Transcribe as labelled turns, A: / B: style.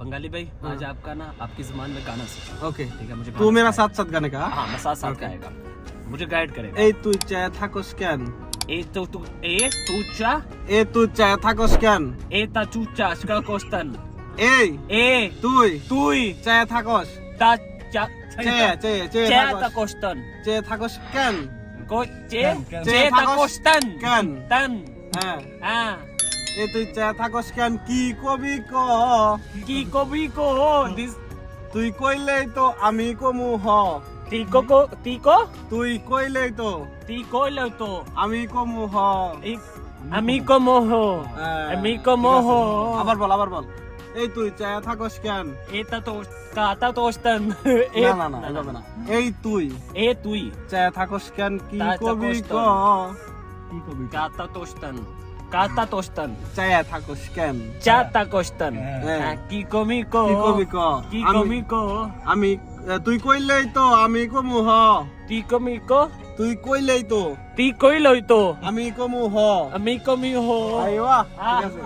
A: बंगाली भाई
B: हाँ।
A: आज आपका ना आपकी जबान में गाना सीखा
B: ओके।
A: ठीक है मुझे
B: तू मेरा साथ साथ गाने का?
A: हाँ मैं साथ साथ गाएगा। मुझे गाइड करेगा।
B: ए तू चाहे था कुछ क्या?
A: ए तो तू ए तू
B: चा? ए तू चाहे था कुछ क्या?
A: ए ता चू चा इसका
B: कोस्टन
A: ए
B: ए तू
A: तू चाहे
B: था कुछ? ता
A: चा चे
B: चे
A: चे
B: था कोस्टन चे
A: था कुछ
B: क्या?
A: को
B: चे
A: चे
B: था
A: कोस्टन
B: क्या?
A: तन।
B: हाँ।
A: हाँ।
B: এ তুই চায় থাকোস কেন? কি কবি ক
A: কি কবি কো দিস
B: তুই কইলেই তো আমি কমু হ।
A: টিকো কো টিকো
B: তুই কইলেই তো
A: টি কইলো তো।
B: আমি কমু হ।
A: আমি কো মোহ
B: হ্যাঁ,
A: আমি কো মোহ
B: আছে। আবার বল আবার বল। এই তুই চায় থাকোস কেন?
A: এটা তো তোস্তান এ
B: না না না। এই তুই
A: এ তুই।
B: চায় থাকোস কেন? কি কবি ক কি কবি? ক?
A: কাতা তোস্তান কাতা তোস্তান
B: চায় থাকোস কেন
A: চা কোস্তান
B: হ্যাঁ।
A: হ্যাঁ, কি কমি কো?
B: কি কমি ক?
A: কি কমি কো?
B: আমি তুই কইলেই তো আমি কমু হ।
A: তি কমি কো?
B: তুই কইলেই তো।
A: তি কইলই তো।
B: আমি কমু হ।
A: আমি কমি হ।
B: আইওয়া ঠিক আছে।